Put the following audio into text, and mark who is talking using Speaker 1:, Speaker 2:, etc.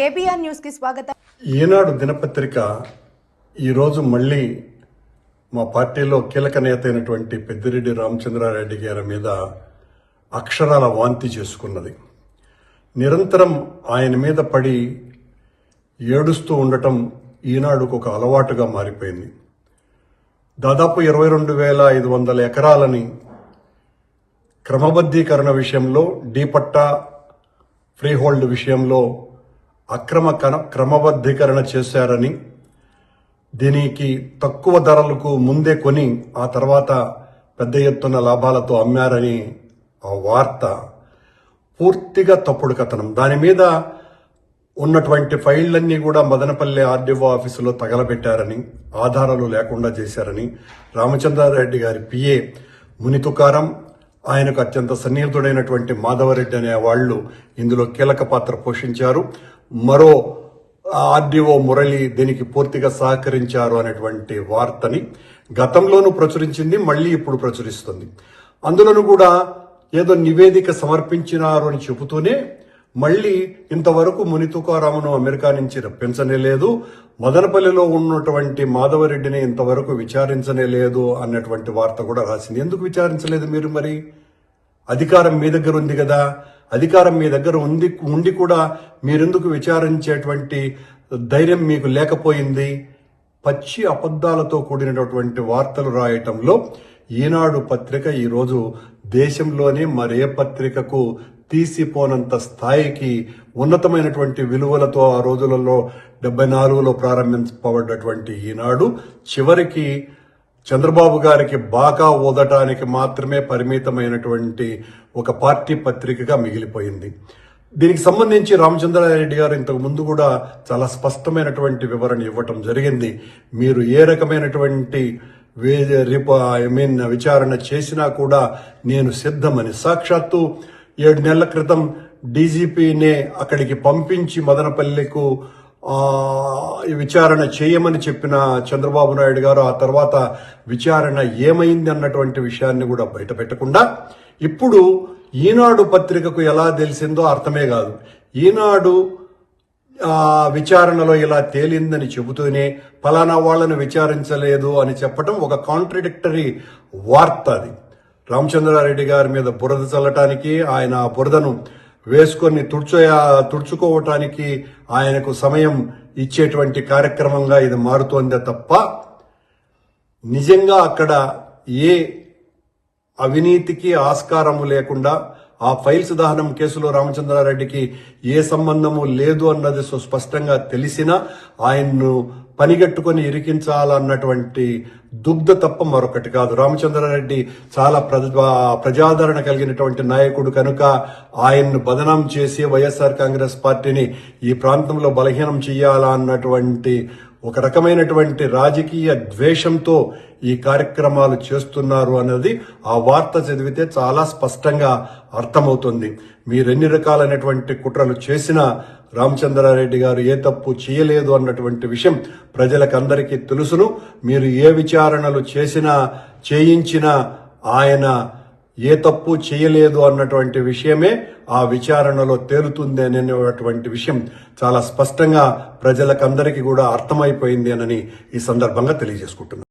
Speaker 1: KBR న్యూస్కి స్వాగతం.
Speaker 2: ఈనాడు దినపత్రిక ఈరోజు మళ్ళీ మా పార్టీలో కీలక నేత అయినటువంటి పెద్దిరెడ్డి రామచంద్రారెడ్డి గారి మీద అక్షరాల వాంతి చేసుకున్నది. నిరంతరం ఆయన మీద పడి ఏడుస్తూ ఉండటం ఈనాడుకు ఒక అలవాటుగా మారిపోయింది. దాదాపు ఇరవై రెండు వేల ఐదు వందల ఎకరాలని క్రమబద్ధీకరణ విషయంలో డీపట్టా ఫ్రీహోల్డ్ విషయంలో అక్రమ కన- క్రమబద్ధీకరణ చేశారని దీనికి తక్కువ ధరలకు ముందే కొని ఆ తర్వాత పెద్ద ఎత్తున లాభాలతో అమ్మారని ఆ వార్త పూర్తిగా తప్పుడు కథనం. దాని మీద ఉన్నటువంటి ఫైళ్ళన్నీ కూడా మదనపల్లె ఆర్డీఓ ఆఫీసులో తగలబెట్టారని ఆధారాలు లేకుండా చేశారని రామచంద్రారెడ్డి గారి పిఏ మునితుకారం ఆయనకు అత్యంత సన్నిహితుడైనటువంటి మాధవరెడ్డి అనే వాళ్ళు ఇందులో కీలక పాత్ర పోషించారు. మరో ఆర్డీఓ మురళి దీనికి పూర్తిగా సహకరించారు అనేటువంటి వార్తని గతంలోనూ ప్రచురించింది మళ్ళీ ఇప్పుడు ప్రచురిస్తుంది. అందులోనూ కూడా ఏదో నివేదిక సమర్పించినారు అని చెబుతూనే మళ్ళీ ఇంతవరకు మునితుకారామును అమెరికా నుంచి రప్పించనే లేదు మదనపల్లిలో ఉన్నటువంటి మాధవరెడ్డిని ఇంతవరకు విచారించనే లేదు అన్నటువంటి వార్త కూడా రాసింది. ఎందుకు విచారించలేదు మీరు మరి? అధికారం మీ దగ్గర ఉంది కదా. అధికారం మీ దగ్గర ఉంది ఉండి కూడా మీరెందుకు విచారించేటువంటి ధైర్యం మీకు లేకపోయింది? పచ్చి అబద్ధాలతో కూడినటువంటి వార్తలు రాయటంలో ఈనాడు పత్రిక ఈరోజు దేశంలోనే మరే పత్రికకు తీసిపోనంత స్థాయికి ఉన్నతమైనటువంటి విలువలతో ఆ రోజులలో డెబ్బై నాలుగులో ప్రారంభించబడ్డటువంటి ఈనాడు చివరికి చంద్రబాబు గారికి బాగా ఓదటానికి మాత్రమే పరిమితమైనటువంటి ఒక పార్టీ పత్రికగా మిగిలిపోయింది. దీనికి సంబంధించి రామచంద్రారెడ్డి గారు ఇంతకు ముందు కూడా చాలా స్పష్టమైనటువంటి వివరణ ఇవ్వటం జరిగింది. మీరు ఏ రకమైనటువంటి వే- రిప ఐ మీన్ విచారణ చేసినా కూడా నేను సిద్ధమని. సాక్షాత్తు ఏడు నెలల క్రితం డీజీపీనే అక్కడికి పంపించి మదనపల్లెకు విచారణ చేయమని చెప్పిన చంద్రబాబు నాయుడు గారు ఆ తర్వాత విచారణ ఏమైంది అన్నటువంటి విషయాన్ని కూడా బయట పెట్టకుండా ఇప్పుడు ఈనాడు పత్రికకు ఎలా తెలిసిందో అర్థమే కాదు. ఈనాడు విచారణలో ఇలా తేలిందని చెబుతూనే ఫలానా వాళ్ళను విచారించలేదు అని చెప్పటం ఒక కాంట్రడిక్టరీ వార్త అది. రామచంద్రారెడ్డి గారి మీద బురద చల్లటానికి ఆయన ఆ బురదను వేసుకొని తుడుచు తుడుచుకోవటానికి ఆయనకు సమయం ఇచ్చేటువంటి కార్యక్రమంగా ఇది మారుతోందే తప్ప నిజంగా అక్కడ ఏ అవినీతికి ఆస్కారము లేకుండా ఆ ఫైల్స్ దహనం కేసులో రామచంద్రారెడ్డికి ఏ సంబంధము లేదు అన్నది సుస్పష్టంగా తెలిసినా ఆయన్ను పనిగట్టుకొని ఇరికించాలన్నటువంటి దుగ్ధ తప్ప మరొకటి కాదు. రామచంద్రారెడ్డి చాలా ప్రజా ప్రజాదరణ కలిగినటువంటి నాయకుడు కనుక ఆయన్ను బదనాం చేసి వైఎస్ఆర్ కాంగ్రెస్ పార్టీని ఈ ప్రాంతంలో బలహీనం చేయాలా అన్నటువంటి ఒక రకమైనటువంటి రాజకీయ ద్వేషంతో ఈ కార్యక్రమాలు చేస్తున్నారు అన్నది ఆ వార్త చదివితే చాలా స్పష్టంగా అర్థమవుతుంది. మీరెన్ని రకాలైనటువంటి కుట్రలు చేసినా రామచంద్రారెడ్డి గారు ఏ తప్పు చేయలేదు అన్నటువంటి విషయం ప్రజలకందరికీ తెలుసును. మీరు ఏ విచారణలు చేసినా చేయించినా ఆయన ఏ తప్పు చేయలేదు అన్నటువంటి విషయమే ఆ విచారణలో తేలుతుంది అనేటువంటి విషయం చాలా స్పష్టంగా ప్రజలకందరికీ కూడా అర్థమైపోయింది అని ఈ సందర్భంగా తెలియజేసుకుంటున్నాను.